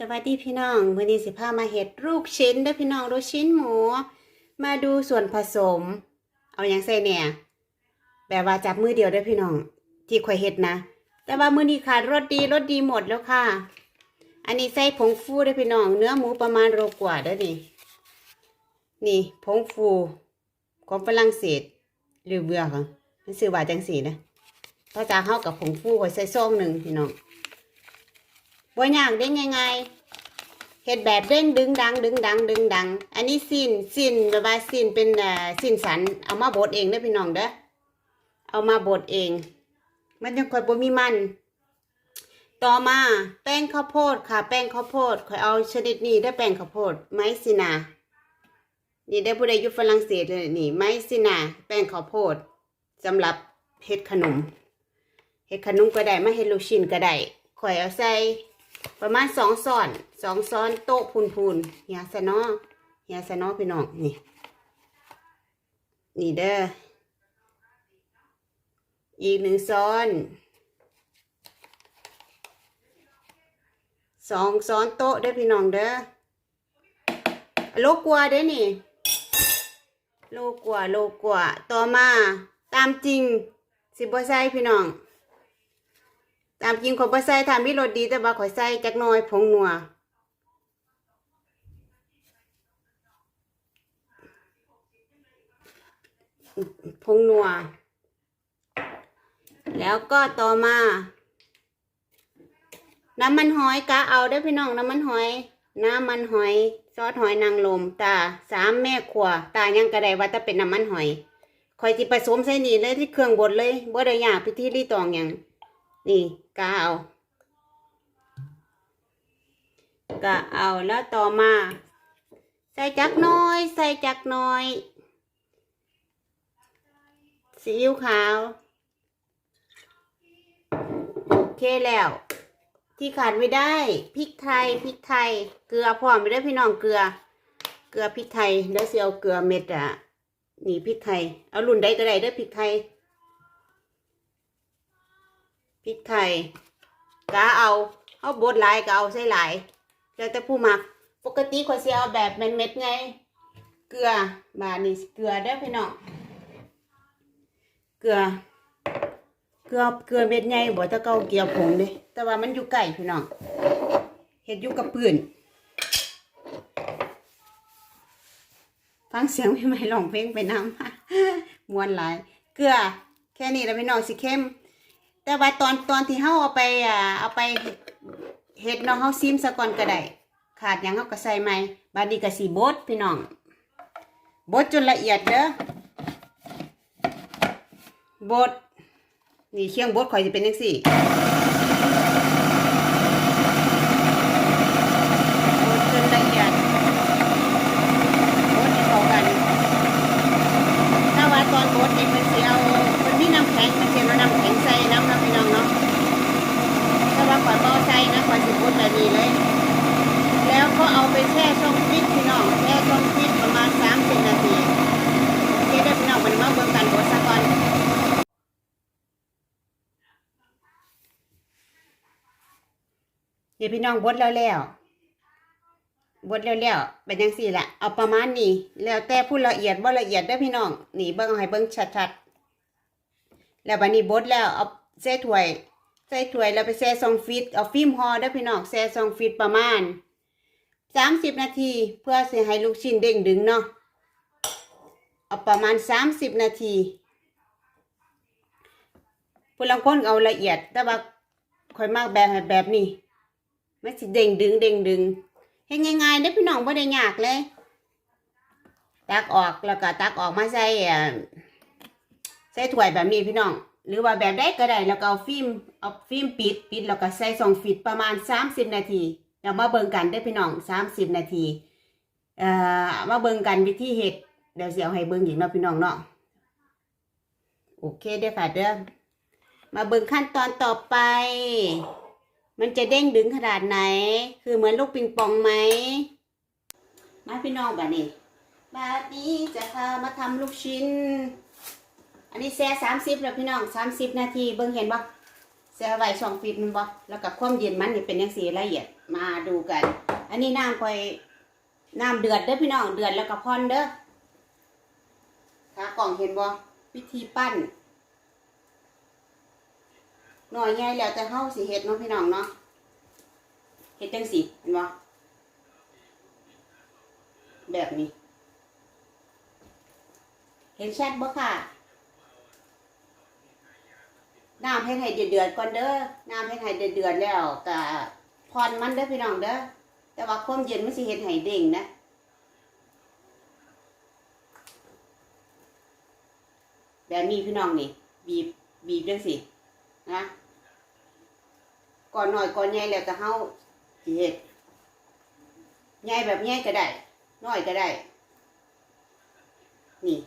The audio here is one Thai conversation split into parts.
สวัสดีพี่น้องวันนี้สิพามาเห็ดลูกชิ้นด้วยพี่น้องลูกชิ้นหมู มาดูส่วนผสม เอาอย่างใส่เนี่ยแบบว่าจับมือเดียวด้วยพี่น้อง ที่ข่อยเห็ดนะ แต่ว่ามือนี้ขาดรสดีรสดีหมดแล้วค่ะ อันนี้ใส่ผงฟูด้วยพี่น้อง เนื้อหมูประมาณโลกว่าด้อนี่ นี่ผงฟูของฝรั่งเศสหรือเบื่อค่ะมันซื้อว่าจังสีนะพระจาเข้ากับผงฟูข่อยใส่ซองหนึ่งพี่น้อง บ่ยากได้ง่ายๆเฮ็ดแบบเด้งดึงดัง ดึงดัง ดึงดัง อันนี้สิ้นสิ้นแบบว่าสิ้นเป็นเอ่อสิ้นสัน เอามาบดเองเด้พี่น้องเด้อเอามาบดเอง มันยังค่อยบ่มีมัน ต่อมาแป้งข้าวโพดค่ะ แป้งข้าวโพดค่อยเอาชนิดนี้ได้แป้งข้าวโพดไม้สินานี่ได้ผู้ใดยู่ฝรั่งเศสเลยนี่ไม้สินาแป้งข้าวโพดสำหรับเฮ็ดขนมเฮ็ดขนมก็ได้มาเฮ็ดลูกชิ้นก็ได้ข่อยเอาใส่ ประมาณสองซ้อนสองซ้อนโต๊ะพูนพูนเฮียสนอเฮียสนอพี่น้องนี่นี่เด้ออีกหนึ่งซ้อนสองซ้อนโต๊ะเด้อพี่น้องเด้อโลกว่าเด้อนี่ โลกว่าโลกว่าต่อมาตามจริงสิบ่ใส่พี่น้อง ตามจริงขอยบ่ใส่ทำมีรสดีแต่ว่าขอยใส่จักหน่อยผงนัวผงนัว แล้วก็ต่อมา น้ำมันหอยกะเอาได้พี่น้องน้ำมันหอย น้ำมันหอย ซอสหอยนางรมตาสามแม่ขวตายังกระไดว่าจะเป็นน้ำมันหอยคอยจิผสมใส่นี่เลยที่เครื่องบดเลยบ่ได้ยากพิธีรีตองอย่าง นี่กะเอากะเอาแล้วต่อมา ใส่จักน้อย ใส่จักน้อยซีอิ๊วขาว โอเคแล้ว ที่ขาดไม่ได้พริกไทยพริกไทย เกลือพร้อมไปด้วยพี่น้องเกลือ เกลือพริกไทยแล้วเสียเอาเกลือเม็ดอะนี่พริกไทย เอารุ่นใดก็ได้เด้วยพริกไทย พริกไทยกะเอาเอาบดหลายก็เอาใส่หลาย แล้วแต่ผู้มัก ปกติข่อยสิเอาแบบเม็ดๆไง เกลือบาดนี่เกลือเด้อพี่น้องเกลือเกลือเกลือเม็ดใหญ่บ่แตะเกาเกลือผงเด้แต่ว่ามันอยู่ไกลพี่น้องเฮ็ดอยู่กับปืนฟังเสียงพี่ไม่ร้องเพลงไปน้ำมวนหลาย เกลือแค่นี้แล้วพี่น้องสิเข้ม แต่ว่าตอนตอนที่เฮาเอาไปอ่าเอาไปเฮ็ดเนาะเฮาซิมซะก่อนก็ได้ขาดหยังเฮาก็ใส่ใหม่บาดนี้ก็สิบดพี่น้องบดจนละเอียดเด้อบดนี่เคียงบดข่อยสิเป็นจังซี่บดจนละเอียดบดให้เข้ากัน ถ้าว่าตอนบดนี่มันสิเอามันมีน้ำแข็งมันสิเอาน้ำแข็งใส่น้ำนะพี่น้องเนาะถ้าว่าข่อยบ่ใส่นะข่อยสิบดแบบนี้เลย แล้วก็เอาไปแช่ช่องฟิตพี่น้องแช่ช่องฟิตประมาณ30นาทีโอเคเด้อพี่น้องมันมาเบิ่งกันบดซะก่อน เดี๋ยวพี่น้องบดแล้วแล้วบดแล้วแล้วเป็นจังซี่แหละเอาประมาณนี้ แล้วแต่ผู้ละเอียดบ่ละเอียดเด้อพี่น้องนี่เบิ่งให้เบิ่งชัดๆแล้วบัดนี้บดแล้วเอาใส่ถ้วยใส่ถ้วยแล้วไปแช่ซองฟิตเอาฟิล์มห่อเด้อพี่น้องแช่ซองฟิตประมาณสามสิบนาทีเพื่อสิให้ลูกชิ้นเด้งดึงเนาะเอาประมาณสามสิบนาทีผู้ลังคนเอาละเอียดแต่ว่าค่อยมากแบบแบบนี้ มันสิเด้งดึงเด้งดึงให้ง่ายๆได้พี่น้องไม่ได้ยากเลย ตักออกแล้วก็ตักออกมาใส่ใส่ถ้วยแบบนี้พี่น้อง หรือว่าแบบใดก็ได้แล้วก็เอาฟิล์มเอาฟิล์มปิดปิดแล้วก็ใส่ซองฟิตประมาณสามสิบนาทีเดี๋ยวมาเบิ่งกันได้พี่น้องสามสิบนาทีเอ่อมาเบิ่งกันวิธีเฮ็ดเดี๋ยวเสิเอาให้เบิ่งอีกเนาะพี่น้องเนาะโอเคเด้อค่ะเด้อมาเบิ่งขั้นตอนต่อไป มันจะเด้งดึงขนาดไหน คือเหมือนลูกปิงปองไหม มาพี่น้องแบบนี้แบบนี้จะพามาทำลูกชิ้น อันนี้แซ่สามสิบแล้วพี่น้องสามสิบนาทีเบิ่งเห็นปะเสียไว้ช่องฟิตมันบ่แล้วก็ความเย็นมันนี่เป็นยังสีละเอียดมาดูกัน อันนี้น้ำคอยน้ำเดือดเด้อพี่น้องเดือดแล้วก็พอนเด้อขากล่องเห็นบ่วิธีปั้น หน่อยใหญ่แล้วแต่เฮาสิเฮ็ดเนาะพี่น้องเนาะเฮ็ดจังสิเห็นบ่แบบนี้ เห็นชัดบ่ค่ะน้ำให้ให้เดือดๆก่อนเด้อน้ำให้ให้เดือดๆแล้วก็พอนมันเด้อพี่น้องเด้อแต่ว่าความเย็นมันสิเฮ็ดให้เด้งนะแบบนี้พี่น้องนี่ บีบบีบจังสินะ ก่อนหน่อยก่อนใหญ่แล้วก็เฮาสิเฮ็ดใหญ่แบบใหญ่ก็ได้น้อยก็ได้ นี่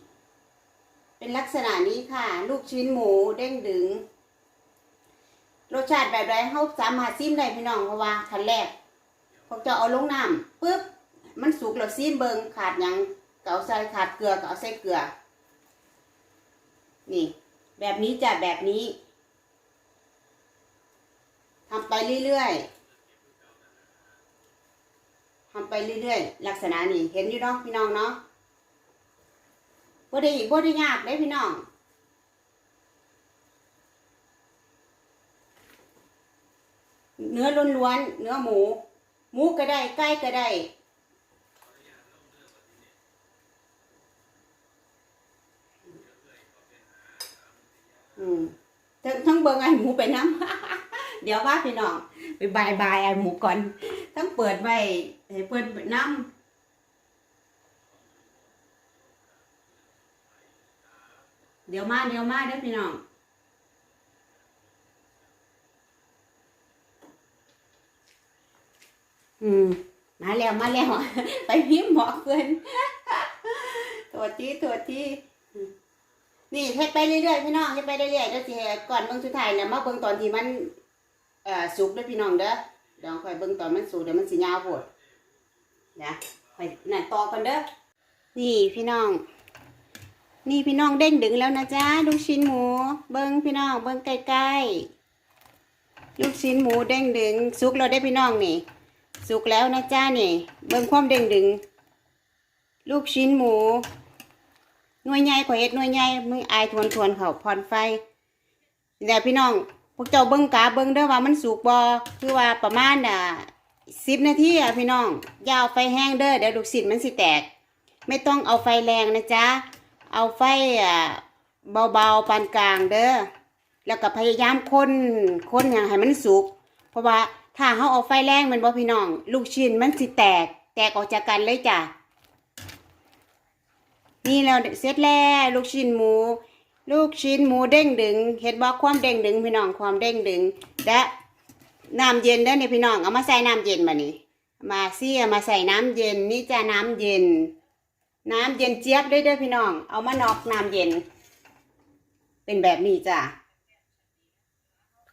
เป็นลักษณะนี้ค่ะ ลูกชิ้นหมูเด้งดึง รสชาติแบบไรเขาสามารถซิมได้พี่น้องเพราะว่าขั้นแรกพวกจะเอาลงน้ำปุ๊บมันสุกแล้วซิมเบิงขาดยังก็เอาใส่ขาดเกลือก็เอาใส่เกลือ นี่ แบบนี้จะแบบนี้ ทำไปเรื่อยๆทำไปเรื่อยๆ ลักษณะนี้เห็นอยู่เนาะพี่น้องเนาะบ่ได้บ่ได้ยากได้พี่น้องเนื้อล้วนๆ เนื้อหมู หมูก็ได้ ไก่ก็ได้ อืมทั้งเบิงไอ้หมูไปน้ำ เดี๋ยวว่าพี่น้องไปบายบายไอ้หมูก่อนทั้งเปิดไว้ให้เปิดน้ำเดี๋ยวมาเดี๋ยวมาเด้อพี่น้องอืม มาแล้วมาแล้ว ไปพิมพ์หมอเกินตัวจีตัวจีอืมนี่เฮ็ดไปเรื่อยๆพี่น้องเฮ็ดไปเรื่อยๆแล้วสิก่อนเบิ่งสุดท้ายเนี่ยมาเบิ่งตอนที่มัน เอ่อสุกด้อพี่น้องเด้อเดี๋ยวค่อยเบิ่งตอนมันสุกเดี๋ยวมันสิยาวโพดนะค่อยนั่นต่อกันเด้อนี่พี่น้อง นี่พี่น้องเด้งดึงแล้วนะจ๊ะลูกชิ้นหมู เบิ่งพี่น้อง เบิ่งใกล้ๆลูกชิ้นหมูเด้งดึงสุกแล้วได้พี่น้องนี่สุกแล้วนะจ้านี่ เบิ่งความเด้งดึง ลูกชิ้นหมูหน่วยใหญ่ขอเฮ็ดหน่วยใหญ่มืออายทวนทวนเขาพรไฟแต่พี่น้อง วกเจ้าเบิ่งกาเบิ่งเด้อว่ามันสุกบ่คือว่าประมาณอะสิบนาทีอะพี่น้องอย่าเอาไฟแห้งเด้อเดี๋ยวลูกศิษย์มันสิแตก ไม่ต้องเอาไฟแรงนะจ๊ะเอาไฟอะเบาๆปานกลางเด้อแล้วก็พยายามคนคนอย่างให้มันสุก เพราะว่าถ้าเขาเอาไฟแรงมันบ่พี่น้อง ลูกชิ้นมันสิแตก แตกออกจากกันเลยจ้ะนี่แล้วเสร็จแล้วลูกชิ้นหมู ลูกชิ้นหมูเด้งดึง เห็นบ่ความเด้งดึงพี่น้องความเด้งดึง และน้ำเย็นด้อนี่พี่น้องเอามาใส่น้ำเย็นมานี่มาเสียมาใส่น้ำเย็นนี่จะน้ำเย็น น้ำเย็นเจี๊ยบด้วยด้อพี่น้อง เอามานอกน้ำเย็น เป็นแบบนี้จ้ะ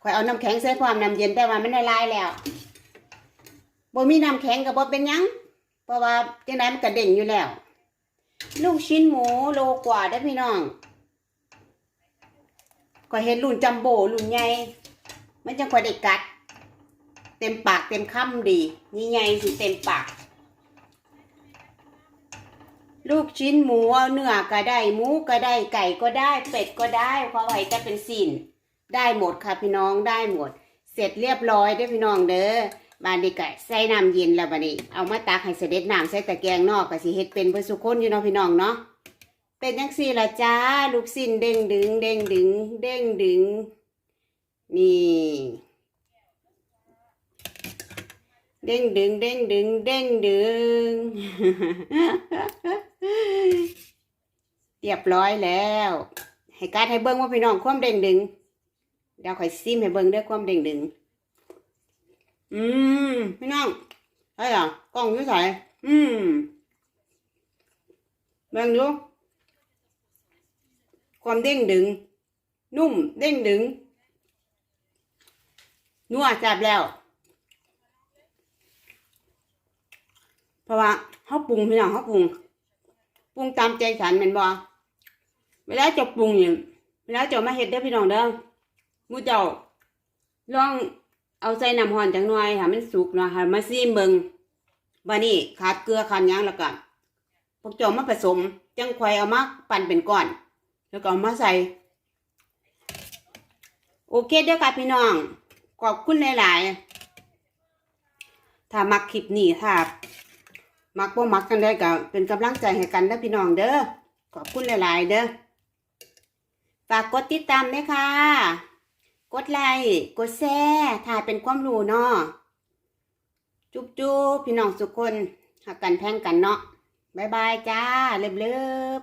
ข่อยเอาน้ำแข็งใส่ความน้ำเย็นแต่ว่ามันละลายแล้วบ่มีน้ำแข็งกับบ่เป็นยังเพราะว่าจังไดมันกระเด้งอยู่แล้ว ลูกชิ้นหมูโลกว่าได้พี่น้อง ก็เห็นรุ่นจัมโบ้รุ่นใหญ่มันจังค่อยได้กัด เต็มปากเต็มคำดีนี่ใหญ่สิเต็มปาก ลูกชิ้นหมูเอาเนื้อก็ได้หมูก็ได้ไก่ก็ได้เป็ดก็ได้เพราะไว้จะเป็นสินได้หมดค่ะพี่น้องได้หมด เสร็จเรียบร้อยเด้พี่น้องเด้อบานนี้ก็ใส่น้ำเย็นแล้วบัดนี้เอามาตักให้เสด็จน้ำใส่ตะแกรงนอกก็สิเฮ็ดเป็นเพื่อสุคนอยู่เนาะพี่น้องเนาะ เป็นจังซี่ละจ้า ลูกสิ้นเด้งดึง เด้งดึง เด้งดึง นี่ เด้งดึง เด้งดึง เด้งดึง เรียบร้อยแล้ว ให้การให้เบิ้งว่าพี่น้องความเด้งดึงเดี๋ยวข่อยซิมให้เบิ่งเด้วยความเด้งดึง อืมพี่น้องใช่เหรอกล้องยู่ใส่อืมเบิ่งดู ความเด้งดึง นุ่มเด้งดึง นัวจับแล้ว เพราะว่าเขาปรุงพี่น้องเขาปรุง ปรุงตามใจฉันแม่นบ่เวลาจะปรุงเนี่ยเวลาจะมาเฮ็ดเด้อพี่น้องเด้อมูเจ้าลองเอาใส่น้ำร้อนจังหน่อยค่ะมันสุกนะค่ะมาซีมเบิงบานี่ขาดเกลือขาดยังแล้วก็พวกเจอมาผสม จังควายเอามาปั่นเป็นก้อน แล้วก็เอามาใส่ โอเคเด้อค่ะพี่น้อง ขอบคุณหลาย ๆ ถ้ามักคลิปนี้ถ้ามักบ่มักกันได้ก็เป็นกำลังใจให้กันเด้อพี่น้องเด้อ ขอบคุณหลาย ๆ เด้อ ฝากกดติดตามด้วยค่ะ กดไลค์ กดแชร์ถ้ายเป็นความรู้เนาะ จุ๊บจุ๊บพี่น้องสุกคนหักกันแพงกันเนาะบ๊ายบายจ้า เลิบเลิบ